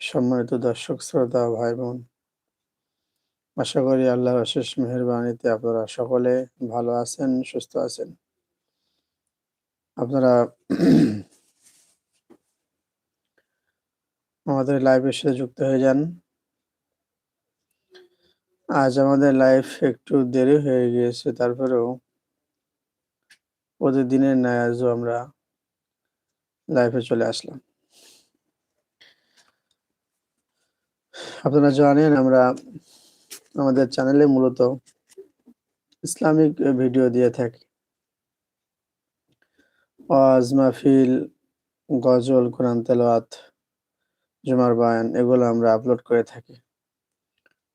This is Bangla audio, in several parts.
সম্মানিত দর্শক, শ্রোতা ভাই বোন আশা করি আল্লাহর অশেষ মেহরবানিতে আপনারা সকলে ভালো আছেন, সুস্থ আছেন। আপনারা আমাদের লাইভের সাথে যুক্ত হয়ে যান। আজ আমাদের লাইফ একটু দেরি হয়ে গিয়েছে, তারপরেও প্রতিদিনের ন্যায় আজও আমরা লাইভে চলে আসলাম। আপনারা জানেন, আমরা আমাদের চ্যানেলে মূলত ইসলামিক ভিডিও দিয়ে থাকি। ওয়াজ, মাহফিল, গজল, কোরআন, তেলাওয়াত, জুমার বায়ান, এগুলো আমরা আপলোড করে থাকি।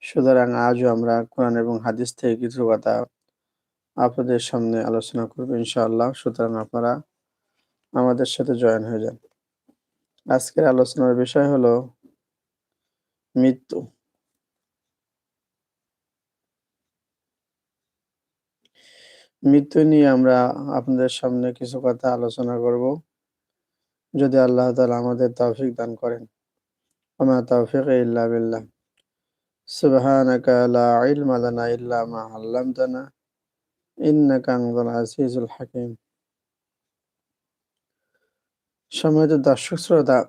সুতরাং আজও আমরা কোরআন এবং হাদিস থেকে কিছু কথা আপনাদের সামনে আলোচনা করব ইনশাআল্লাহ। সুতরাং আপনারা আমাদের সাথে জয়েন হয়ে যান। আজকের আলোচনার বিষয় হলো মৃত্যু মৃত্যু নিয়ে আমরা আপনাদের সামনে কিছু কথা আলোচনা করব। যদি আল্লাহ তাআলা আমাদের তৌফিক দান করেন। আমা তৌফিক ইল্লা লা ইলমা লানা ইল্লা মা আল্লামতানা। ইন্নাকা আনতাল আজিজুল হাকিম। সম্মানিত দর্শক, শ্রোতা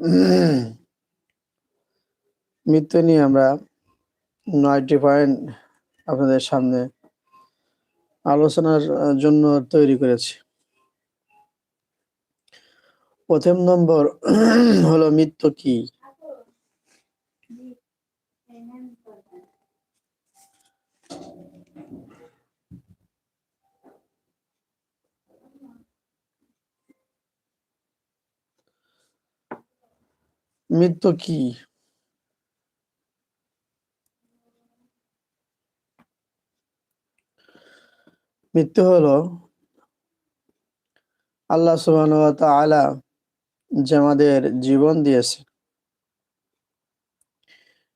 মৃত্যু নিয়ে আমরা নয়টি পয়েন্ট আপনাদের সামনে আলোচনার জন্য তৈরি করেছি। প্রথম নম্বর হলো মৃত্যু কি? মৃত্যু কি? মৃত্যু হলো আল্লাহ সুবাহ তাআলা যে আমাদের জীবন দিয়েছে।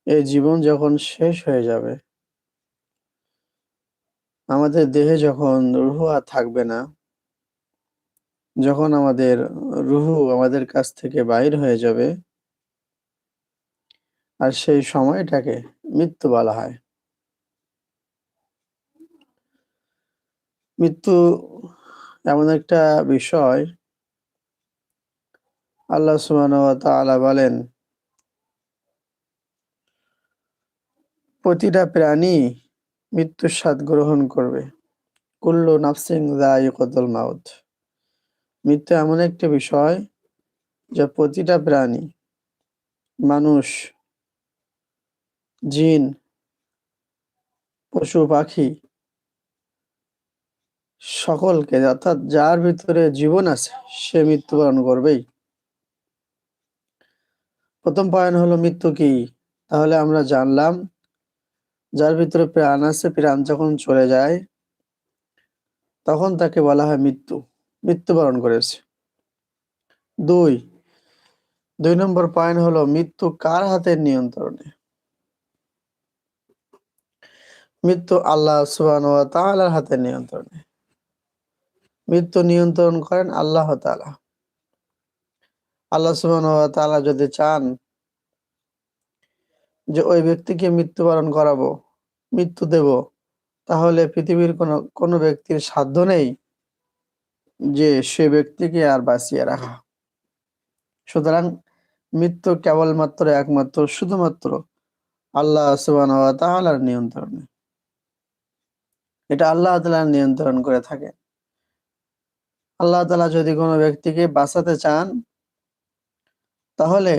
এই জীবন যখন শেষ হয়ে যাবে, আমাদের দেহে যখন রুহু আর থাকবে না, যখন আমাদের রুহু আমাদের কাছ থেকে বাইর হয়ে যাবে, আর সেই সময়টাকে মৃত্যু বলা হয়। মৃত্যু এমন একটা বিষয়। আল্লাহ সুবাহ বলেন, প্রতিটা প্রাণী মৃত্যুর স্বাদ গ্রহণ করবে। কুল্লু নাফসিং কতল মাউত। মৃত্যু এমন একটা বিষয় যা প্রতিটা প্রাণী, মানুষ, জিন, পশু, পাখি সকলকে, অর্থাৎ যার ভিতরে জীবন আছে, সে মৃত্যুবরণ করবেই। প্রথম পয়েন্ট হলো মৃত্যু কি? তাহলে আমরা জানলাম, যার ভিতরে প্রাণ আছে, প্রাণ যখন চলে যায়, তখন তাকে বলা হয় মৃত্যু, মৃত্যুবরণ করেছে। দুই দুই নম্বর পয়েন্ট হলো মৃত্যু কার হাতের নিয়ন্ত্রণে? মৃত্যু আল্লাহ সুবান হাতের নিয়ন্ত্রণে। মৃত্যু নিয়ন্ত্রণ করেন আল্লাহ তাআলা। আল্লাহ সুবান তাআলা যদি চান যে ওই ব্যক্তিকে মৃত্যুবরণ করাবো, মৃত্যু দেব, তাহলে পৃথিবীর কোনো কোনো ব্যক্তির সাধ্য নেই যে সে ব্যক্তিকে আর বাঁচিয়ে রাখা। সুতরাং মৃত্যু কেবলমাত্র একমাত্র, শুধুমাত্র আল্লাহ সুবান নিয়ন্ত্রণে। এটা আল্লাহ তাআলা নিয়ন্ত্রণ করে থাকে। আল্লাহ তালা যদি কোনো ব্যক্তিকে বাঁচাতে চান, তাহলে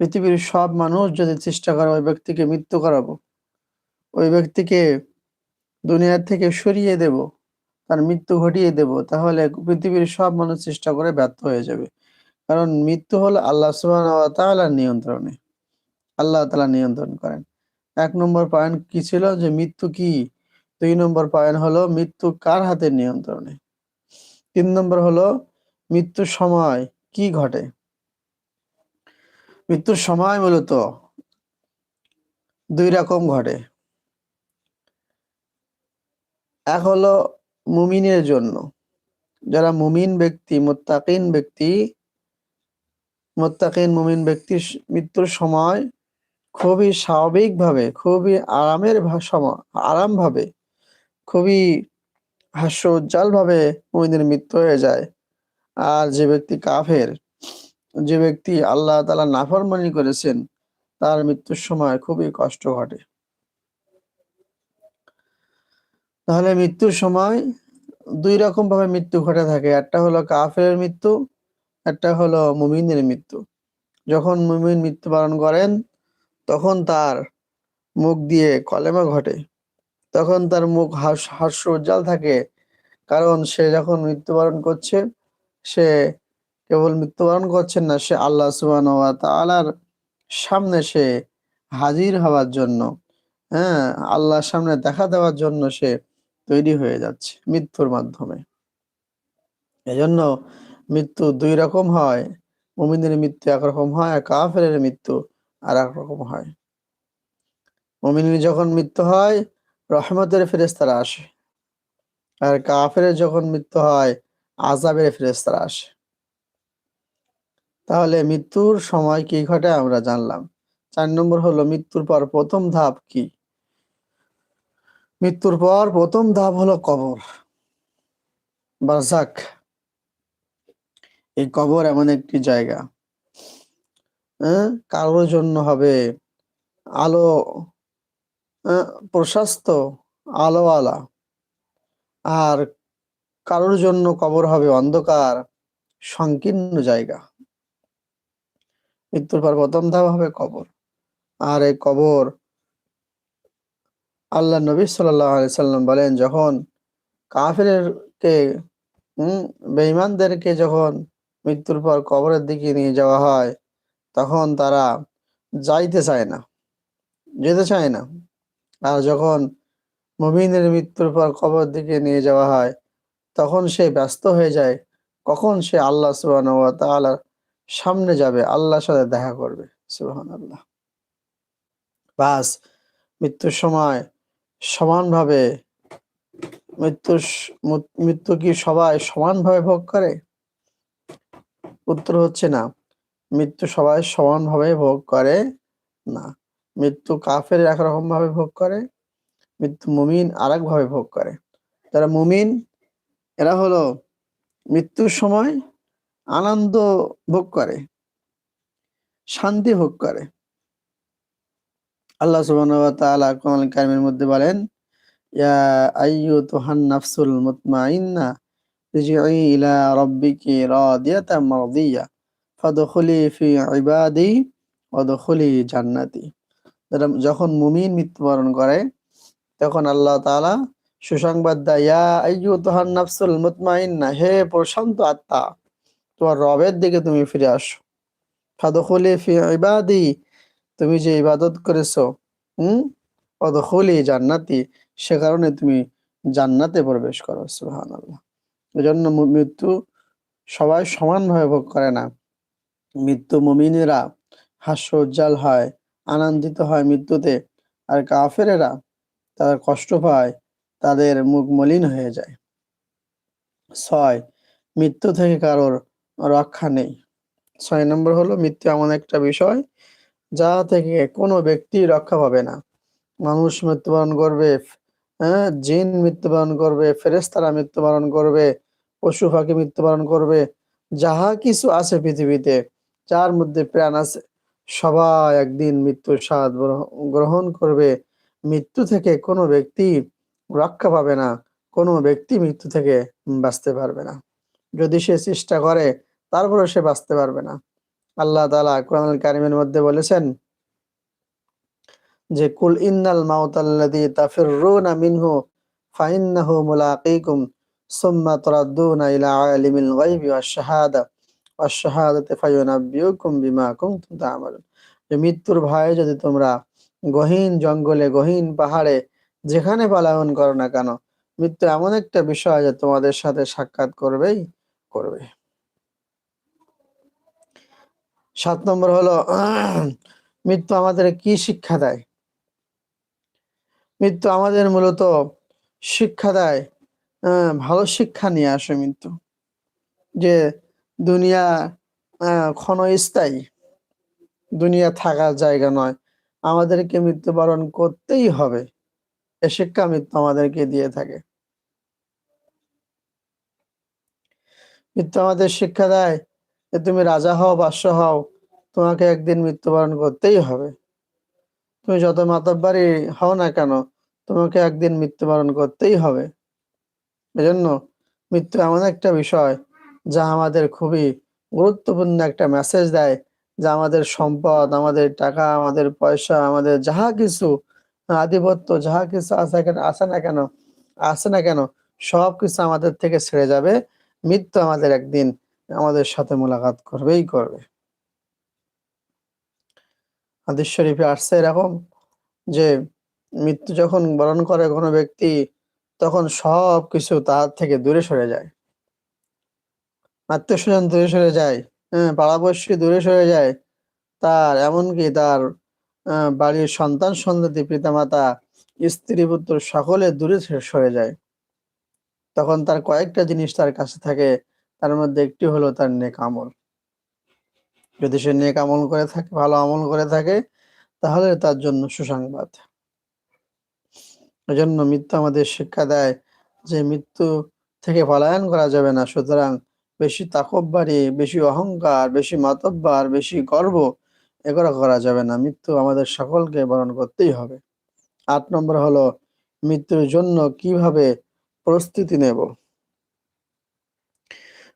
পৃথিবীর সব মানুষ যদি চেষ্টা করে ওই ব্যক্তিকে মৃত্যু করাবো, ওই ব্যক্তিকে দুনিয়ার থেকে সরিয়ে দেব, তার মৃত্যু ঘটিয়ে দেব, তাহলে পৃথিবীর সব মানুষ চেষ্টা করে ব্যর্থ হয়ে যাবে। কারণ মৃত্যু হলো আল্লাহ সুবাহ নিয়ন্ত্রণে। আল্লাহ তালা নিয়ন্ত্রণ করেন। এক নম্বর পয়েন্ট কি ছিল? যে মৃত্যু কি? দুই নম্বর পয়েন্ট হলো মৃত্যু কার হাতের নিয়ন্ত্রণে? তিন নম্বর হলো মৃত্যুর সময় কি ঘটে? মৃত্যুর সময় মূলত দুই রকম ঘটে। এক হলো মুমিনের জন্য। যারা মুমিন ব্যক্তি, মোত্তাকিন ব্যক্তি, মোত্তাকিন মুমিন ব্যক্তির মৃত্যুর সময় খুবই স্বাভাবিকভাবে, খুবই আরামের আরামভাবে, খুবই হাস্য উজ্জ্বলভাবে মুমিনের মৃত্যু হয়ে যায়। আর যে ব্যক্তি কাফের, যে ব্যক্তি আল্লাহ তাআলা নাফরমানি করেছেন, তার মৃত্যুর সময় খুবই কষ্ট ঘটে। তাহলে মৃত্যুর সময় দুই রকম ভাবে মৃত্যু ঘটে থাকে। একটা হলো কাফের মৃত্যু, একটা হলো মুমিনের মৃত্যু। যখন মুমিন মৃত্যুবরণ করেন, তখন তার মুখ দিয়ে কলেমা ঘটে। তখন তার মুখ হাস হাস্য উজ্জ্বল থাকে। কারণ সে যখন মৃত্যুবরণ করছে, সে কেবল মৃত্যুবরণ করছেন না, সে আল্লাহ সুবহানাহু ওয়া তাআলার সামনে সে হাজির হওয়ার জন্য হ্যাঁ আল্লাহর সামনে দেখা দেওয়ার জন্য সে তৈরি হয়ে যাচ্ছে মৃত্যুর মাধ্যমে। এজন্য মৃত্যু দুই রকম হয়। মুমিনের মৃত্যু একরকম হয়, আর কাফেরের মৃত্যু আর এক রকম হয়। মুমিনের যখন মৃত্যু হয় রহমতের ফেরেশতারা আসে। আর কাফেরের যখন মৃত্যু হয়, আযাবের ফেরেশতারা আসে। তাহলে মৃত্যুর সময় কি ঘটে আমরা জানলাম। চার নম্বর হলো, মৃত্যুর পর প্রথম ধাপ কি? মৃত্যুর পর প্রথম ধাপ হলো কবর। বারজাক। এই কবর এমন একটি জায়গা। হ্যাঁ? কারোর জন্য হবে আলো প্রশস্ত, আলোওয়ালা। আর কারোর জন্য কবর হবে অন্ধকার, সংকীর্ণ জায়গা। মৃত্যুর পর প্রথম ধাপ হবে কবর। আর এই কবর আল্লাহ নবী সাল্লাম বলেন, যখন কাফেরকে বেঈমানদেরকে যখন মৃত্যুর পর কবরের দিকে নিয়ে যাওয়া হয়, তখন তারা যাইতে চায় না, যেতে চায় না। আর যখন মুমিনের মৃত্যুর পর কবর দিকে নিয়ে যাওয়া হয়, তখন সে ব্যস্ত হয়ে যায়। কখন সে আল্লাহ সুবহানাহু ওয়া তাআলার সামনে যাবে, আল্লাহর সাথে দেখা করবে। সুবহানাল্লাহ। বাস, মৃত্যুর সময় সমানভাবে মৃত্যু মৃত্যু কি সবাই সমানভাবে ভোগ করে? উত্তর হচ্ছে না। মৃত্যু সবাই সমানভাবে ভোগ করে না। মৃত্যু কাফের একরকম ভাবে ভোগ করে, মৃত্যু মুমিন আর ভাবে ভোগ করে। যারা মুমিন, এরা হলো মৃত্যুর সময় আনন্দ ভোগ করে, শান্তি ভোগ করে। আল্লাহ সুবানের মধ্যে বলেন, ইয়া ইলা ফি জান্নাতি। যখন মুমিন মৃত্যুবরণ করে, তখন আল্লাহ তাআলা সুসংবাদ নাফসুল মুতমাইন্না, হে প্রশান্ত আত্মা, তোমার রবের দিকে তুমি ফিরে আসো। ইবাদি, তুমি যে ইবাদত করেছ, হুম, অদখুলি জান্নাতি, সে কারণে তুমি জান্নাতে প্রবেশ করো, সুবহানাল্লাহ। এজন্য মু- মৃত্যু সবাই সমানভাবে ভোগ করে না। মৃত্যু মুমিনেরা হাস্য উজ্জ্বল হয়। আনন্দিত হয় মৃত্যুতে। আর কাফেরেরা তারা কষ্ট পায়, তাদের মুখ মলিন হয়ে যায়। ছয়, মৃত্যু থেকে কারোর রক্ষা নেই। ছয় নম্বর হলো, মৃত্যু এমন একটা বিষয় যা থেকে কোনো ব্যক্তি রক্ষা পাবে না। মানুষ মৃত্যুবরণ করবে হ্যাঁ জিন মৃত্যুবরণ করবে ফেরেস্তারা মৃত্যুবরণ করবে, পশু পাখি মৃত্যুবরণ করবে, যাহা কিছু আছে পৃথিবীতে, যার মধ্যে প্রাণ আছে। সবাই একদিন মৃত্যুর স্বাদ গ্রহণ করবে। মৃত্যু থেকে কোনো ব্যক্তি রক্ষা পাবে না, কোনো ব্যক্তি মৃত্যু থেকে বাঁচতে পারবে না। যদি সে চেষ্টা করে তারপরে সে বাঁচতে পারবে না। আল্লাহ তাআলা কোরআনুল কারিমের মধ্যে বলেছেন যে, কুল ইন্নাল মাউতাল্লাযী তাফিররুনা মিনহু, ফাইন্নাহু মুলাকীকুম সুম্মা তুরাদ্দুনা ইলা আলিমিল গায়বি ওয়াশ শাহাদা। মৃত্যুর ভয়ে যদি তোমরা গহীন জঙ্গলে, গহীন পাহাড়ে যেখানে পালায়ন করো না কেন মৃত্যু এমন একটা বিষয় যে তোমাদের সাথে সাক্ষাৎ করবেই করবে। সাত নম্বর হলো, মৃত্যু আমাদের কি শিক্ষা দেয়? মৃত্যু আমাদের মূলত শিক্ষা দেয় ভালো শিক্ষা নিয়ে আসে মৃত্যু। যে দুনিয়া ক্ষণস্থায়ী। দুনিয়া থাকার জায়গা নয়। আমাদেরকে মৃত্যুবরণ করতেই হবে। এ শিক্ষা মৃত্যু আমাদেরকে দিয়ে থাকে। মৃত্যু আমাদের শিক্ষা দেয় যে তুমি রাজা হও, বাদশা হও, তোমাকে একদিন মৃত্যুবরণ করতেই হবে। তুমি যত মাতব্বারি হও না কেন, তোমাকে একদিন মৃত্যুবরণ করতেই হবে। এজন্য মৃত্যু এমন একটা বিষয় যা আমাদের খুবই গুরুত্বপূর্ণ একটা মেসেজ দেয় যে আমাদের সম্পদ, আমাদের টাকা, আমাদের পয়সা, আমাদের যাহা কিছু আধিপত্য, যাহা কিছু আছে আছে না কেন, আছে না কেন, সব কিছু আমাদের থেকে ছেড়ে যাবে। মৃত্যু আমাদের একদিন আমাদের সাথে মোলাকাত করবেই করবে। হাদিস শরীফে আসছে এরকম যে মৃত্যু যখন বরণ করে কোনো ব্যক্তি, তখন সব কিছু তার থেকে দূরে সরে যায়। আত্মীয় স্বজন দূরে সরে যায় হ্যাঁ পাড়াপড়শি দূরে সরে যায়, তার এমনকি তার বাড়ির সন্তান সন্ততি, পিতামাতা, স্ত্রী, পুত্র সকলে দূরে সরে- যায়। তখন তার কয়েকটা জিনিস তার কাছে থাকে, তার মধ্যে একটি হলো তার নেক আমল। যদি সে নেক আমল করে থাকে, ভালো আমল করে থাকে, তাহলে তার জন্য সুসংবাদ। এজন্য মৃত্যু আমাদের শিক্ষা দেয় যে মৃত্যু থেকে পলায়ন করা যাবে না, সুতরাং বেশি তাকব্বারি, বেশি অহংকার, বেশি মাতব্বার, বেশি গর্ব, এগুলো করা যাবে না। মৃত্যু আমাদের সকলকে বরণ করতেই হবে। আট নম্বর হলো, মৃত্যুর জন্য কীভাবে প্রস্তুতি নেব?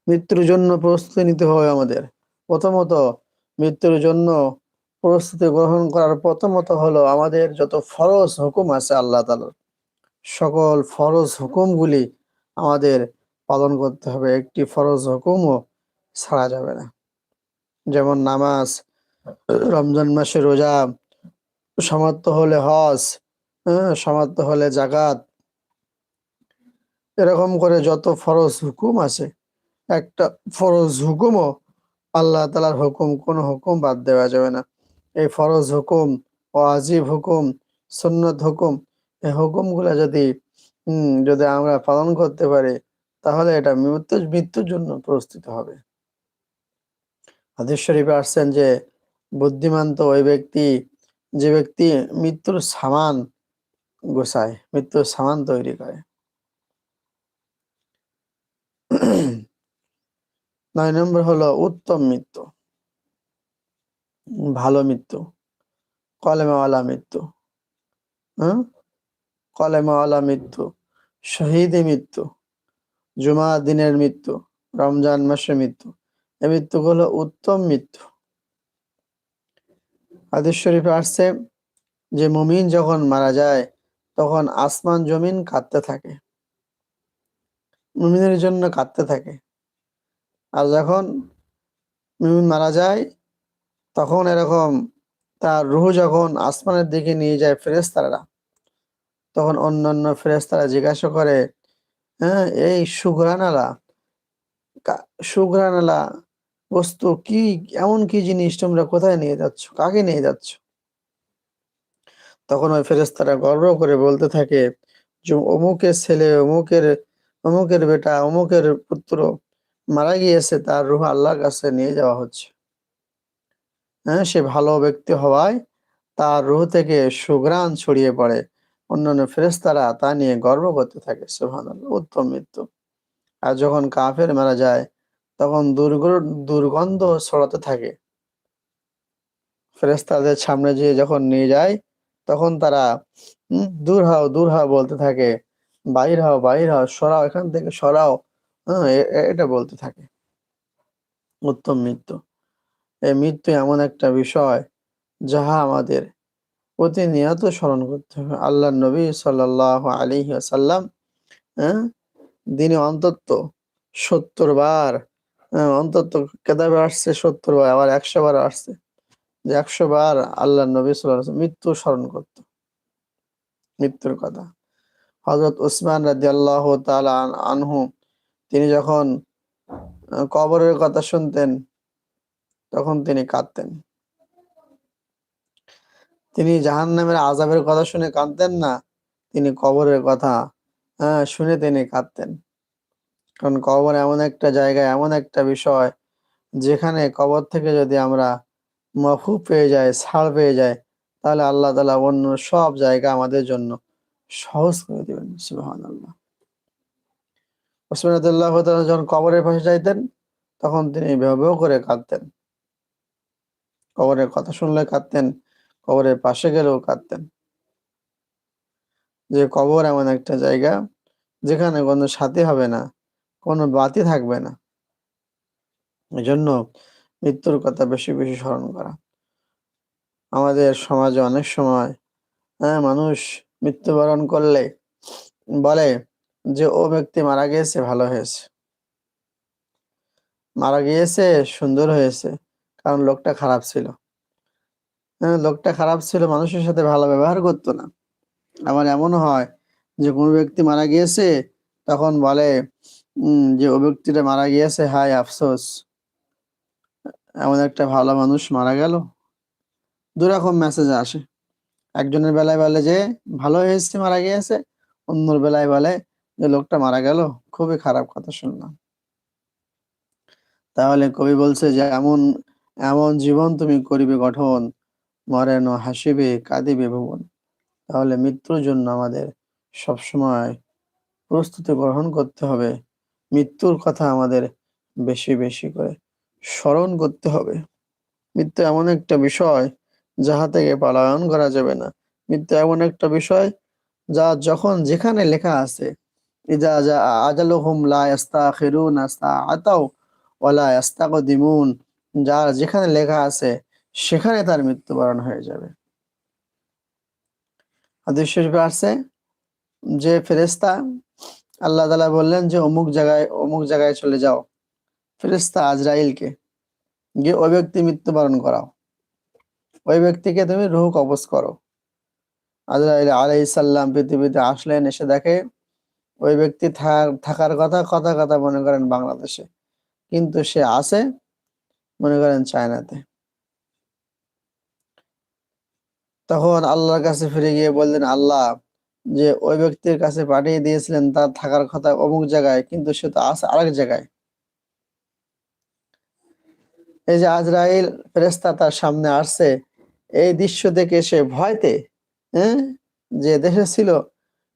মৃত্যুর জন্য প্রস্তুতি নিতে হবে আমাদের। প্রথমত, মৃত্যুর জন্য প্রস্তুতি গ্রহণ করার প্রথমত হলো, আমাদের যত ফরজ হুকুম আছে আল্লাহ তাআলার, সকল ফরজ হুকুমগুলি আমাদের পালন করতে হবে। একটি ফরজ হুকুমও ছাড়া যাবে না। যেমন নামাজ, রমজান মাসে রোজা, সমাপ্ত হলে হজ হ্যাঁ সামর্থ্য হলে জাকাত এরকম করে যত ফরজ হুকুম আছে, একটা ফরজ হুকুমও আল্লাহ তালার হুকুম, কোনো হুকুম বাদ দেওয়া যাবে না। এই ফরজ হুকুম ও আজিব হুকুম, সুন্নত হুকুম, এই হুকুমগুলো যদি যদি আমরা পালন করতে পারি তাহলে এটা মৃত্যু মৃত্যুর জন্য প্রস্তুত হবে। হাদিস শরীফে আসছেন যে, বুদ্ধিমান তো ওই ব্যক্তি, যে ব্যক্তি মৃত্যুর সামান গোছায়, মৃত্যুর সামান তৈরি করে। নয় নম্বর হলো উত্তম মৃত্যু। ভালো মৃত্যু। কলেমাওয়ালা মৃত্যু। হ্যাঁ? কলেমাওয়ালা মৃত্যু। শহীদে মৃত্যু। জুমা দিনের মৃত্যু, রমজান মাসে মৃত্যু। এই মৃত্যুগুলো উত্তম মৃত্যু। হাদিস শরীফে আসছে যে মুমিন যখন মারা যায়, তখন আসমান জমিন কাঁদতে থাকে। মুমিনের জন্য কাঁদতে থাকে। আর যখন মুমিন মারা যায়, তখন এরকম তার রুহ যখন আসমানের দিকে নিয়ে যায় ফেরেস্তারা তখন অন্যান্য ফেরেস্তারা জিজ্ঞাসা করে হ্যাঁ এই সুগ্রানালা সুগ্রানালা বস্তু কি, এমন কি জিনিস তোমরা কোথায় নিয়ে যাচ্ছ? কাকে নিয়ে যাচ্ছ? তখন ওই ফেরেস্তারা গর্ব করে বলতে থাকে, যে অমুকের ছেলে, অমুকের অমুকের বেটা, অমুকের পুত্র মারা গিয়েছে, তার রুহ আল্লাহর কাছে নিয়ে যাওয়া হচ্ছে। হ্যাঁ সে ভালো ব্যক্তি হওয়ায় তার রুহ থেকে সুগ্রাণ ছড়িয়ে পড়ে। অন্যান্য ফেরেস্তারা তা নিয়ে গর্ব করতে থাকে সুহান উত্তম মৃত্যু। আর যখন কাফের মারা যায়, তখন দুর্গন্ধ ছড়াতে থাকে। ফেরেস্তাদের সামনে যেয়ে যখন নিয়ে যায়, তখন তারা দূর হও, দূর হাও বলতে থাকে। বাইর হাও বাইর হাও, সরাও, এখান থেকে সরাও। হ্যাঁ এটা বলতে থাকে। উত্তম মৃত্যু। এই মৃত্যু এমন একটা বিষয়, যাহা আমাদের প্রতিনিয়ত স্মরণ করতে হবে। আল্লাহ নবী সাল্লাহ আলী আসাল্লাম হ্যাঁ দিনে অন্তত সত্তর বার হ্যাঁ, অন্তত কেদাবে আসছে সত্তর বার আবার একশো বার আসছে। যে একশো বার আল্লাহ নবী সাল্লাহ মৃত্যু স্মরণ করত। মৃত্যুর কথা। হজরত উসমান রাজি আল্লাহ আনহু তিনি যখন কবরের কথা শুনতেন তখন তিনি কাঁদতেন। তিনি জাহান নামের আজাবের কথা শুনে কাঁদতেন না। তিনি কবরের কথা হ্যাঁ শুনে তিনি কাঁদতেন। কারণ কবর এমন একটা জায়গা এমন একটা বিষয় যেখানে কবর থেকে যদি আমরা মাফু পেয়ে যাই, ছাড় পেয়ে যাই, তাহলে আল্লাহ তালা অন্য সব জায়গা আমাদের জন্য সহজ করে দেবেন সুবাহান আল্লাহ ওসমান যখন কবরের পাশে যাইতেন, তখন তিনি এভাবেও করে কাঁদতেন। কবরের কথা শুনলে কাঁদতেন কবরের পাশে গেলেও কাঁদতেন। যে কবর এমন একটা জায়গা, যেখানে কোনো সাথী হবে না, কোনো বাতি থাকবে না। এজন্য মৃত্যুর কথা বেশি বেশি স্মরণ করা। আমাদের সমাজে অনেক সময় হ্যাঁ মানুষ মৃত্যুবরণ করলে বলে যে, ও ব্যক্তি মারা গিয়েছে, ভালো হয়েছে। মারা গিয়েছে, সুন্দর হয়েছে। কারণ লোকটা খারাপ ছিল। লোকটা খারাপ ছিল, মানুষের সাথে ভালো ব্যবহার করতো না। আমার এমন হয় যে, কোনো ব্যক্তি মারা গিয়েছে, তখন বলে যে, ও ব্যক্তিটা মারা গিয়েছে, হায় আফসোস, এমন একটা ভালো মানুষ মারা গেল। দুরকম মেসেজ আসে। একজনের বেলায় বলে যে, ভালো হয়েছে, মারা গিয়েছে। অন্যর বেলায় বলে যে, লোকটা মারা গেল। খুবই খারাপ কথা শুনলাম। তাহলে কবি বলছে যে, এমন এমন জীবন তুমি করিবে গঠন মরেন হাসিবে, কাঁদিবে ভুবন। তাহলে মৃত্যুর জন্য আমাদের সবসময় প্রস্তুতি গ্রহণ করতে হবে। মৃত্যুর কথা আমাদের বেশি বেশি করে স্মরণ করতে হবে। মৃত্যু এমন একটা বিষয় যাহা থেকে পলায়ন করা যাবে না। মৃত্যু এমন একটা বিষয় যা যখন যেখানে লেখা আছে ইজা যা আজালুহুম লা ইস্তাখিরুনা সাআতাও ওয়ালা ইস্তাকদিমুন যার যেখানে লেখা আছে সেখানে তার মৃত্যুবরণ হয়ে যাবে। আসছে যে ফেরেস্তা আল্লাহ তালা বললেন যে, অমুক জায়গায় অমুক জায়গায় চলে যাও। ফেরেস্তা আজরাইলকে গিয়ে ওই ব্যক্তি মৃত্যুবরণ করাও। ওই ব্যক্তিকে তুমি রুহ কবজ করো। আজরাইল আলাইসাল্লাম পৃথিবীতে আসলেন, এসে দেখে ওই ব্যক্তি থাকার কথা কথা কথা মনে করেন বাংলাদেশে। কিন্তু সে আছে, মনে করেন চায়নাতে। তখন আল্লাহর কাছে ফিরে গিয়ে বললেন, আল্লাহ, যে ওই ব্যক্তির কাছে পাঠিয়ে দিয়েছিলেন তার থাকার কথা অমুক জায়গায়, কিন্তু সে তো আছে আরেক জায়গায়। এই যে আজরাইল ফেরেস্তা তার সামনে আসছে, এই দৃশ্য দেখে সে ভয়তে হ্যাঁ যে দেশে ছিল,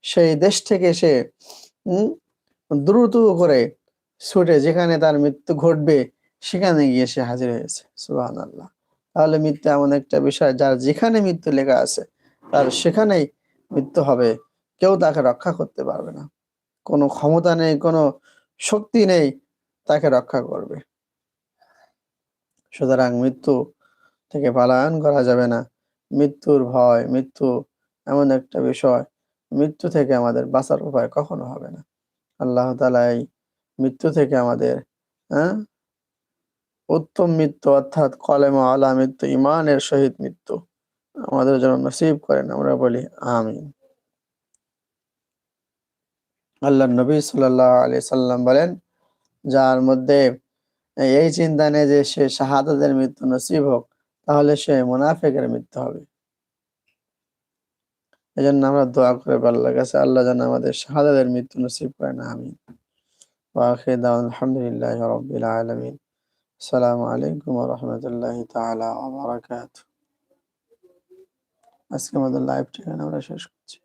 সেই দেশ থেকে সে দ্রুত করে ছুটে, যেখানে তার মৃত্যু ঘটবে, সেখানে গিয়ে সে হাজির হয়েছে। সুবাহ আল্লাহ তাহলে মৃত্যু এমন একটা বিষয় যার যেখানে মৃত্যু লেখা আছে, তার সেখানেই মৃত্যু হবে। কেউ তাকে রক্ষা করতে পারবে না। কোনো ক্ষমতা নেই, কোনো শক্তি নেই, তাকে রক্ষা করবে। সুতরাং মৃত্যু থেকে পালায়ন করা যাবে না। মৃত্যুর ভয়, মৃত্যু এমন একটা বিষয়। মৃত্যু থেকে আমাদের বাঁচার উপায় কখনো হবে না। আল্লাহ তালা এই মৃত্যু থেকে আমাদের হ্যাঁ? উত্তম মৃত্যু অর্থাৎ কলেমা আলা মৃত্যু ইমানের সহিত মৃত্যু। আমাদের জন্য নসিব করেন, আমরা বলি আমিন। আল্লাহ নবী সাল্লাহ আলি সাল্লাম বলেন, যার মধ্যে এই চিন্তা নেই যে সে শাহাদাতের মৃত্যু নসিব হোক, তাহলে সে মুনাফেকের মৃত্যু হবে। এই জন্য আমরা দোয়া করে আল্লাহর কাছে, আল্লাহ যেন আমাদের শাহাদাতের মৃত্যু নসিব করেন, আমিন। আলহামদুলিল্লাহ রবিল আলমিন। আসসালামু আলাইকুম রহমতুল্লাহ তালা আবরাকাত আজকে আমাদের লাইভ ঠিকানা আমরা শেষ করছি